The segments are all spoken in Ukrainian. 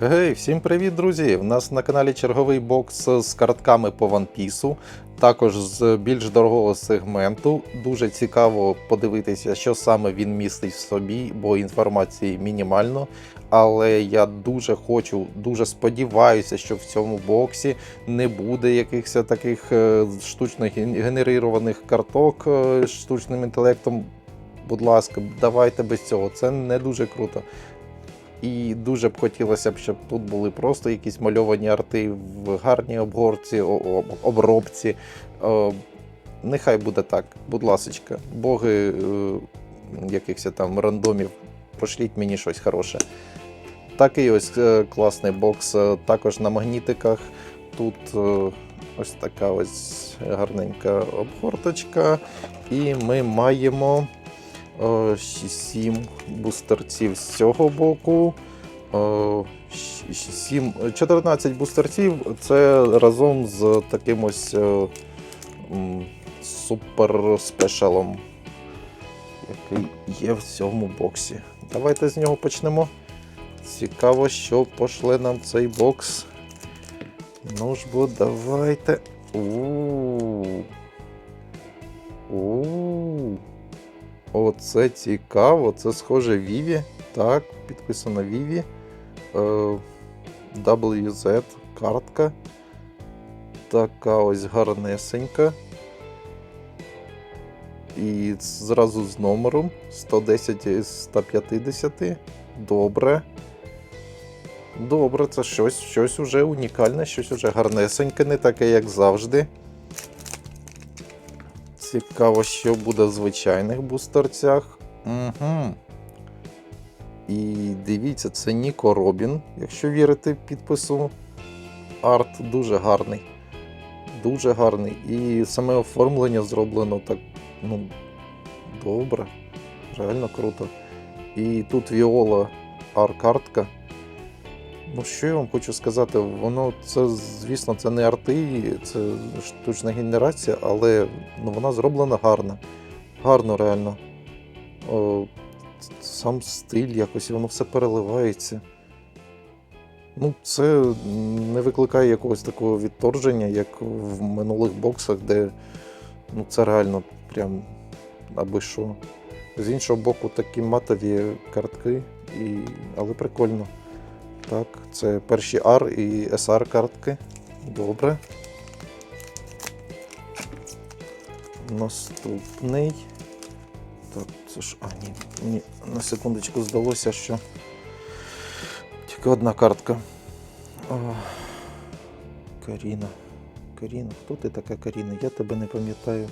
Гей, всім привіт, друзі! У нас на каналі черговий бокс з картками по One Piece, також з більш дорогого сегменту. Дуже цікаво подивитися, що саме він містить в собі, бо інформації мінімально. Але я дуже хочу, дуже сподіваюся, що в цьому боксі не буде якихось таких е, штучно генерированих карток е, штучним інтелектом. Будь ласка, давайте без цього. Це не дуже круто. І дуже б хотілося б, щоб тут були просто якісь мальовані арти в гарній обгорці, обробці. Е, Нехай буде так, будь ласочка, боги е, якихось там рандомів, пошліть мені щось хороше. Такий ось е, класний бокс, також на магнітиках. Тут ось така ось гарненька обгорточка. І ми маємо е, 7 бустерців з цього боку. Е, щ- щ- сім- 14 бустерців це разом з таким ось е, супер спешалом, який є в цьому боксі. Давайте з нього почнемо. Цікаво, що пошле нам цей бокс. Ну ж бо давайте. У-у-у. Оце цікаво, це схоже Віві. Так, підписано Віві. Е, WZ картка. Така ось гарнесенька. І зразу з номером 110 із 150. Добре. Добре, це щось, щось уже унікальне, щось уже гарнесеньке, не таке, як завжди. Цікаво, що буде в звичайних бустерцях. Угу. І дивіться, це Ніко Робін, якщо вірити підпису. Арт дуже гарний. Дуже гарний. І саме оформлення зроблено так, ну, добре. Реально круто. І тут Віола арт-картка. Ну, що я вам хочу сказати, воно це, звісно, це не арти, це штучна генерація, але ну, вона зроблена гарно. Гарно реально. О, сам стиль якось, воно все переливається. Ну, це не викликає якогось такого відторження, як в минулих боксах, де ну, це реально прям аби що. З іншого боку, такі матові картки, і... але прикольно. Так, це перші R і SR картки. Добре. Наступний. Так, це ж. А, ні. Мені на секундочку здалося, що тільки одна картка. О, Каріна. Каріна, хто ти така Каріна? Я тебе не пам'ятаю.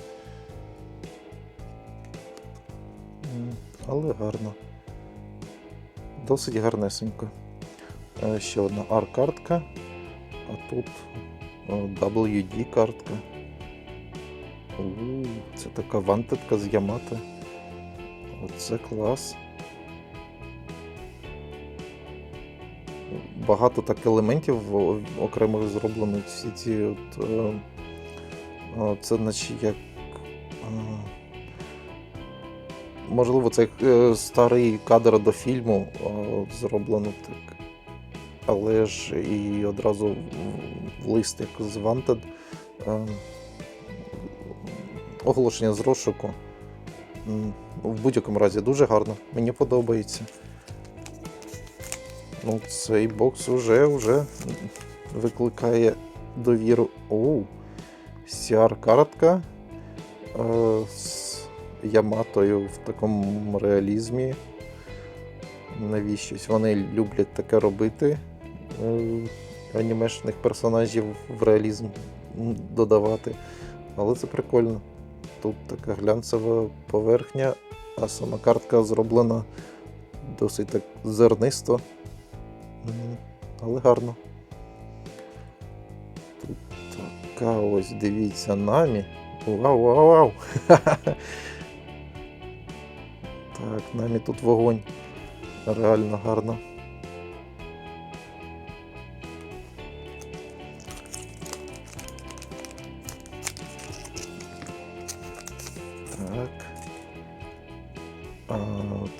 Але гарно. Досить гарнесенько. Е, Ще одна R-картка, а тут WD картка. Це така вантедка з Ямато. Оце клас. Багато так елементів о- окремих зроблено. Всі ці от, е, це наче як. е, Можливо, це е, старий кадр до фільму зроблено так. Але ж і одразу в- лист, як з Wanted. е, Оголошення з розшуку. В будь-якому разі дуже гарно. Мені подобається. Ну, цей бокс уже, вже викликає довіру. Оу. CR-картка е, з Яматою в такому реалізмі. Навіщось вони люблять таке робити. Е, анімешних персонажів в реалізм додавати. Але це прикольно. Тут така глянцева поверхня, а сама картка зроблена досить так зернисто. Але гарно. Тут така ось, дивіться, намі. Вау, вау, вау! Так, намі тут вогонь. Реально гарно.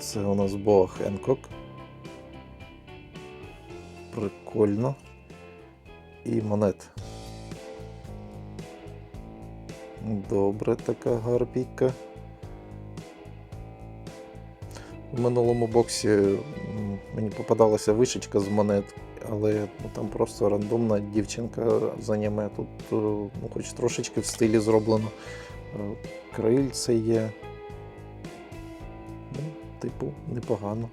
Це у нас Боа Хенкок. Прикольно. І монет. Добре, така гарбійка. В минулому боксі мені попадалася вишичка з монет, але ну, там просто рандомна дівчинка з аніме. Тут е, ну, хоч трошечки в стилі зроблено. Е, Крильце є. Типу, непогано.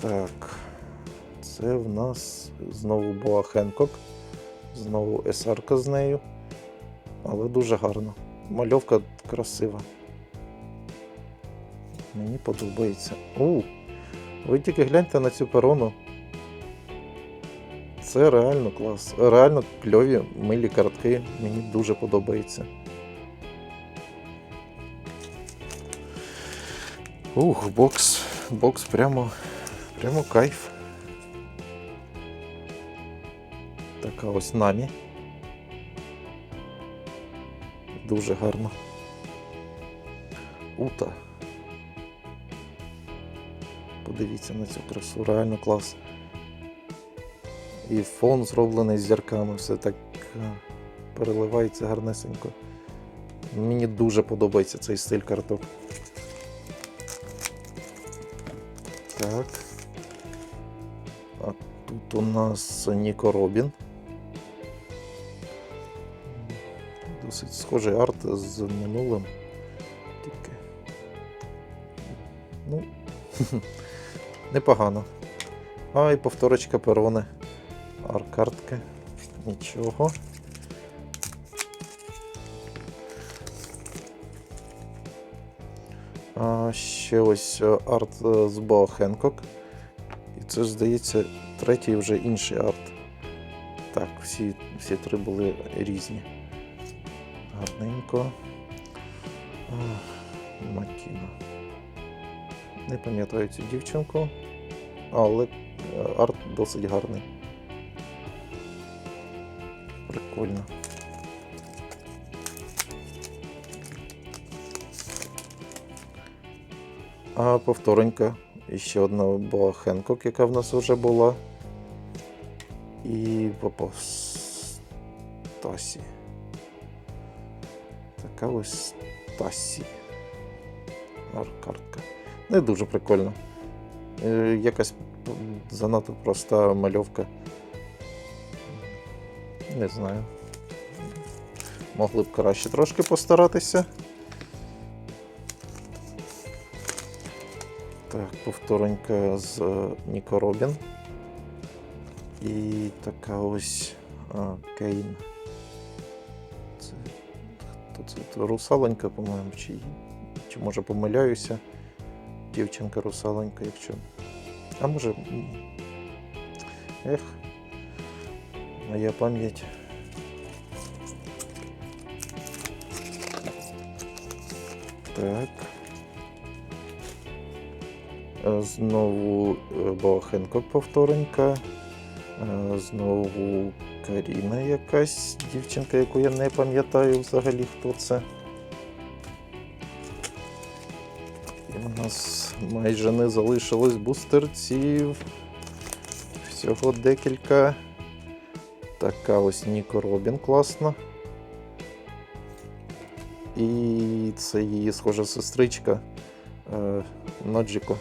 Так. Це в нас знову була Хенкок. Знову SR з нею. Але дуже гарно. Мальовка красива. Мені подобається. У, ви тільки гляньте на цю перону. Це реально клас. Реально кльові, милі картки. Мені дуже подобається. Ух, бокс. Бокс прямо. Прямо кайф. Така ось намі. Дуже гарно. Ута. Подивіться на цю красу, реально клас. І фон зроблений з зірками, все так е, переливається гарнесенько. Мені дуже подобається цей стиль карток. Так. А тут у нас Ніко Робін. Досить схожий арт з минулим. Тільки. Ну, непогано. А, і повторочка перони. Арт-картки. Нічого. А, ще ось е, арт е, з Боа Хенкок. І це, здається, третій вже інший арт. Так, всі, всі три були різні. Гарненько. Макіна. Не пам'ятаю цю дівчинку, але е, арт досить гарний. Прикольно. А повторенька. Ще одна була Хенкок, яка в нас вже була. І Стасі. Така ось Стасі. Аркартка. Не дуже прикольно. Е, Якась занадто проста мальовка. Не знаю. Могли б краще трошки постаратися. Так, повторенька з е, Ніко Робін. І така ось а, Кейн. Це, хто це? Це Русаленька, по-моєму, чи, чи може помиляюся. Дівчинка русаленька, якщо. А може. Ех. Моя пам'ять. Так. Е, Знову е, повторенька. Е, Знову Каріна якась дівчинка, яку я не пам'ятаю взагалі хто це. І у нас майже не залишилось бустерців. Всього декілька. Така ось Ніко Робін класна. І це її схожа сестричка е, Ноджіко.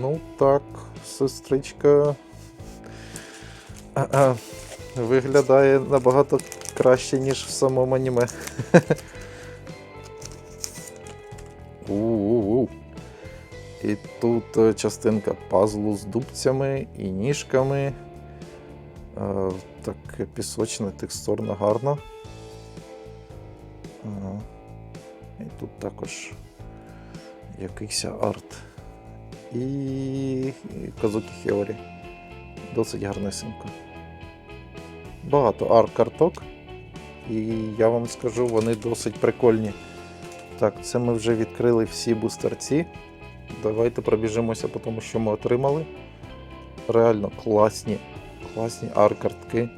Ну так, сестричка а-а, виглядає набагато краще, ніж в самому аніме. У-у-у. І тут е, частинка пазлу з дубцями і ніжками. Е, Так пісочне, текстурно гарно. І тут також якийсь арт. І і Казукі Хіорі. Досить гарнесенько. Багато арт-карток. І я вам скажу, вони досить прикольні. Так, це ми вже відкрили всі бустерці. Давайте пробіжимося по тому, що ми отримали. Реально класні, класні арт-картки.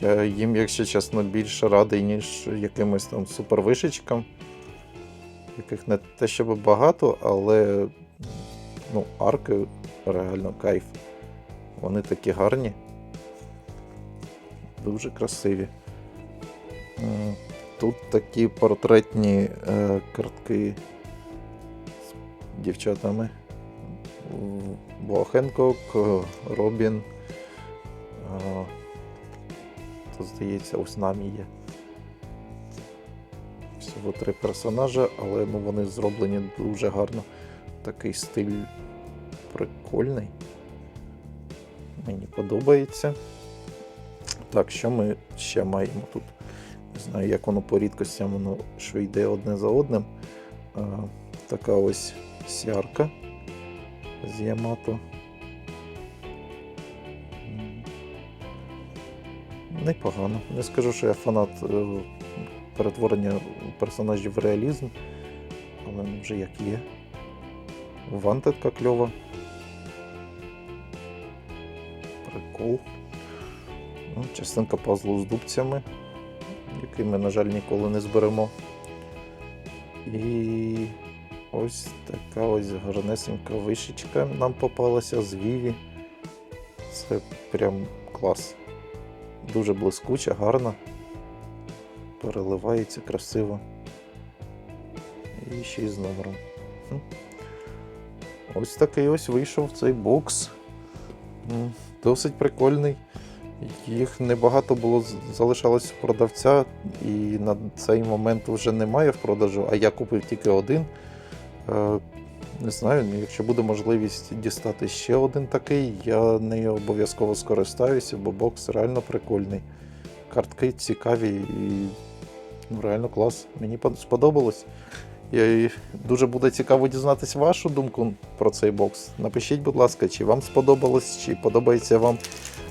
Я їм, якщо чесно, більше радий, ніж якимось там супервишечкам, яких не те, щоб багато, але ну, арки реально кайф. Вони такі гарні. Дуже красиві. Тут такі портретні е, картки дівчатами. Бо Хенкок, е, Робін. То, здається, ось намі є. Всього три персонажа, але ну, вони зроблені дуже гарно. Такий стиль прикольний. Мені подобається. Так, що ми ще маємо тут? Не знаю, як воно по рідкостям, воно що йде одне за одним. А, така ось сярка з Ямато. Непогано. Не скажу, що я фанат е, перетворення персонажів в реалізм, але вже як є. Вантедка кльова. Прикол. Ну, частинка пазлу з дубцями, який ми, на жаль, ніколи не зберемо. І ось така ось гарнесенька вишечка нам попалася з Віві. Це прям клас. Дуже блискуча, гарна. Переливається красиво. І ще й з номером. Ось такий ось вийшов цей бокс. Досить прикольний. Їх небагато було залишалось у продавця, і на цей момент вже немає в продажу, а я купив тільки один. Е, Не знаю, якщо буде можливість дістати ще один такий, я нею обов'язково скористаюся, бо бокс реально прикольний. Картки цікаві і ну, реально клас. Мені сподобалось. І дуже буде цікаво дізнатися вашу думку про цей бокс. Напишіть, будь ласка, чи вам сподобалось, чи подобається вам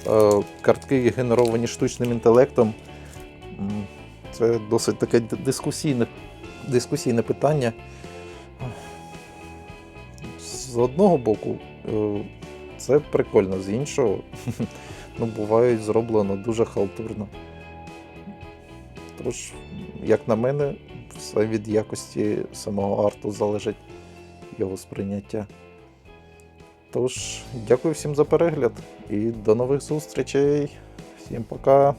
е, картки, генеровані штучним інтелектом. Це досить таке дискусійне, дискусійне питання. З одного боку, е, це прикольно, з іншого, ну, буває зроблено дуже халтурно. Тож, як на мене, все від якості самого арту залежить його сприйняття. Тож, дякую всім за перегляд і до нових зустрічей. Всім пока!